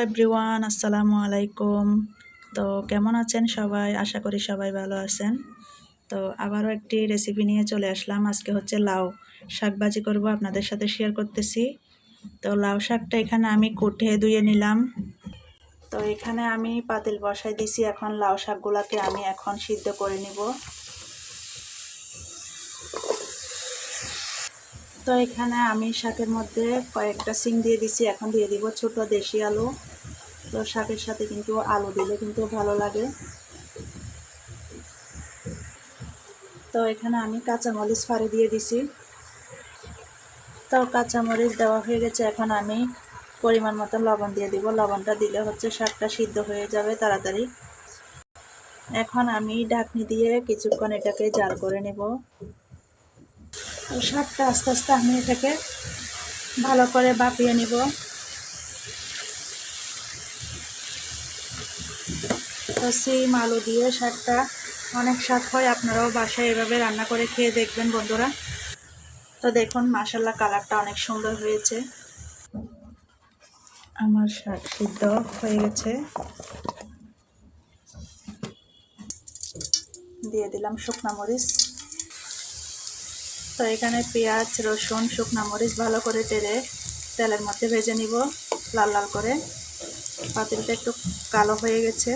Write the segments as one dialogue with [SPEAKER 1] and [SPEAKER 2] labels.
[SPEAKER 1] Everyone, আসসালামু আলাইকুম। তো কেমন আছেন সবাই? আশা করি সবাই ভালো আছেন। তো আবারও একটি রেসিপি নিয়ে চলে আসলাম। আজকে হচ্ছে লাউ শাক ভাজি করব, আপনাদের সাথে শেয়ার করতেছি। তো লাউ শাকটা এখানে আমি কুটে ধুয়ে নিলাম। তো এখানে আমি পাতিল বসাই দিছি। এখন লাউ শাকগুলোকে আমি এখন সিদ্ধ করে নিব। তো এখানে আমি শাকের মধ্যে কয়েকটা সিং দিয়ে দিছি। এখন দিয়ে দিব ছোট দেশি আলু। তো শাকের সাথে কিন্তু আলু দিলে কিন্তু ভালো লাগে। তো এখানে আমি কাঁচামরিচ ফাড়ি দিয়ে দিছি। তো কাঁচামরিচ দেওয়া হয়ে গেছে, এখন আমি পরিমাণ মতো লবণ দিয়ে দিব। লবণটা দিলে হচ্ছে শাকটা সিদ্ধ হয়ে যাবে তাড়াতাড়ি। এখন আমি ঢাকনি দিয়ে কিছুক্ষণ এটাকে জাল করে নেব। শাকটা আস্তে আস্তে আমি এটাকে ভালো করে বাপিয়ে নিব। সিম আলু দিয়ে শাকটা অনেক স্বাদ হয়, আপনারাও বাসায় এভাবে রান্না করে খেয়ে দেখবেন বন্ধুরা। তো দেখুন মাসাল্লা কালারটা অনেক সুন্দর হয়েছে। আমার শাক সিদ্ধ হয়ে গেছে। দিয়ে দিলাম শুকনা মরিচ। তো এখানে পেঁয়াজ, রসুন, শুকনা মরিচ ভালো করে তেলে, তেলের মধ্যে ভেজে নিব, লাল লাল করে। পাতিলটা একটু কালো হয়ে গেছে।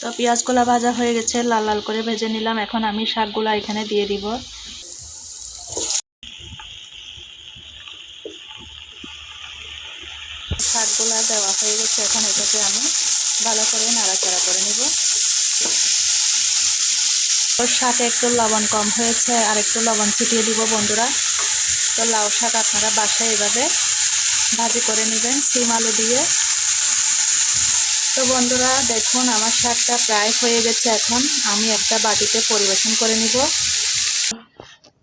[SPEAKER 1] তো পেঁয়াজগুলো ভাজা হয়ে গেছে, লাল লাল করে ভেজে নিলাম। এখন আমি শাকগুলো এখানে দিয়ে দিব। শাকগুলো দেওয়া হয়ে গেছে, এখন এটাকে আমি ভালো করে নাড়াচাড়া করে নিব। ওর শাকে একটু লবণ কম হয়েছে, আর একটু লবণ ছিটিয়ে দিব বন্ধুরা। তো লাউ শাক আপনারা বাসায় এভাবে ভাজি করে নেবেন, সিম আলু দিয়ে। তো বন্ধুরা, দেখুন, আমার শাকটা প্রায় হয়ে গেছে এখন। আমি একটা বাটিতে পরিবেশন করে নিব।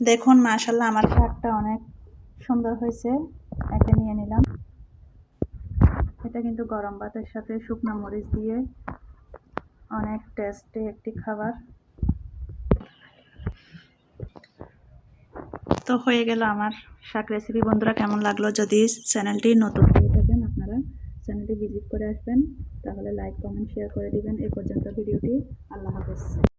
[SPEAKER 1] দেখুন মাশাল্লাহ আমার শাকটা অনেক সুন্দর হয়েছে। একটা নিয়ে নিলাম। এটা কিন্তু গরম ভাতের সাথে শুকনো মরিচ দিয়ে অনেক টেস্টি একটি খাবার। তো হয়ে গেল আমার শাক রেসিপি বন্ধুরা, কেমন লাগল যদি চ্যানেলটি নতুন হয়ে থাকেন আপনারা চ্যানেলটি ভিজিট করে আসবেন, তাহলে লাইক কমেন্ট শেয়ার করে দিবেন। এ পর্যন্ত ভিডিওটি। আল্লাহ হাফেজ।